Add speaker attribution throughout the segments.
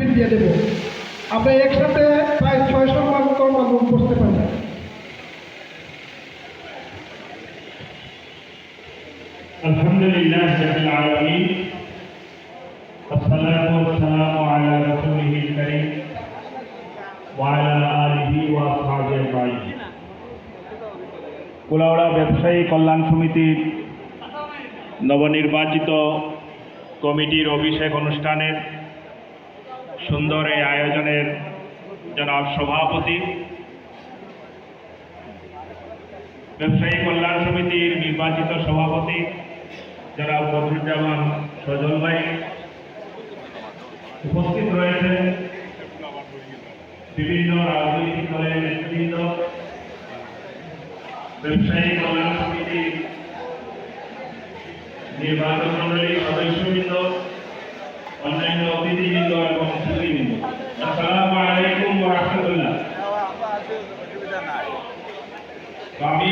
Speaker 1: তহবিল দিয়ে দেব আমরা একসাথে প্রায় ছয়শো মতো মানুষ বসতে পারি
Speaker 2: الحمد لله رب العالمين والصلاة والسلام على رسوله الكريم وعلى آله وأصحابه أجمعين কুলাউড়া ব্যবসায়ী কল্যাণ সমিতির নবনির্বাচিত কমিটির অভিষেক অনুষ্ঠানের সুন্দর এই আয়োজনের জনাব সভাপতি। ব্যবসায়ী কল্যাণ সমিতির নির্বাচিত সভাপতি, জনাব বদরুজ্জামান সজল ভাই উপস্থিত রয়েছেন। বিভিন্ন রাজনৈতিক দলের নেতৃবৃন্দ, ব্যবসায়ী কল্যাণ সমিতির নির্বাচন মন্ডলীর সদস্যবৃন্দ অন্যান্য অতিথিবৃন্দ এবং সুধীবৃন্দ আসসালামু আলাইকুম ওয়া রাহমাতুল্লাহ। আমি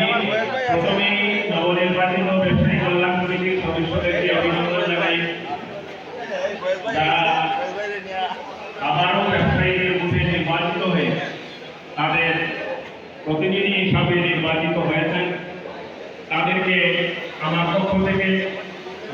Speaker 2: প্রথমেই নবনির্বাচিত ব্যবসায়ী কল্যাণ সমিতির সদস্যদেরকে অভিনন্দন জানাই। আবারও ব্যবসায়ীদের মধ্যে নির্বাচিত হয়ে তাদের প্রতিনিধি হিসাবে নির্বাচিত হয়েছেন, তাদেরকে আমার পক্ষ থেকে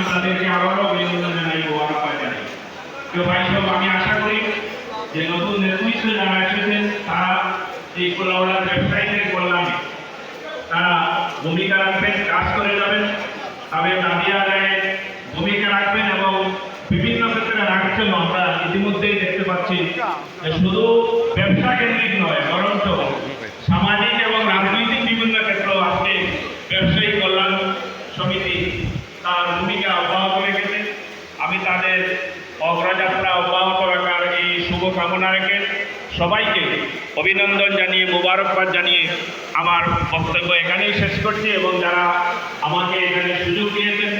Speaker 2: আমি তাদেরকে আবারও অভিনন্দন জানাই মোবারকবাদ জানাই তো ভাই, সব, আমি আশা করি যে নতুন নেতৃত্ব যারা এসেছেন, তারা এই কোলাউড়ার ব্যবসায়ীদের কল্যাণে তারা ভূমিকা রাখবেন, কাজ করে যাবেন। তাদের দাবি আদায়ে ভূমিকা রাখবেন এবং বিভিন্ন ক্ষেত্রে রাখছেন আমরা ইতিমধ্যেই দেখতে পাচ্ছি শুধু ব্যবসা কেন্দ্রিক নয়, বরঞ্চ সামাজিক তার ভূমিকা অব্যাহত রেখেছে। আমি তাদের অগ্রযাত্রা অব্যাহত রাখার এই শুভকামনা রেখে সবাইকে অভিনন্দন জানিয়ে, মুবারকবাদ জানিয়ে আমার বক্তব্য এখানেই শেষ করছি এবং যারা আমাকে এখানে সুযোগ দিয়েছেন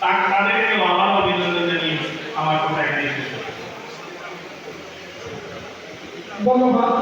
Speaker 2: তার তাদেরকেও আবার অভিনন্দন জানিয়ে আমার কথা এখানে শেষ করছি।
Speaker 1: ধন্যবাদ।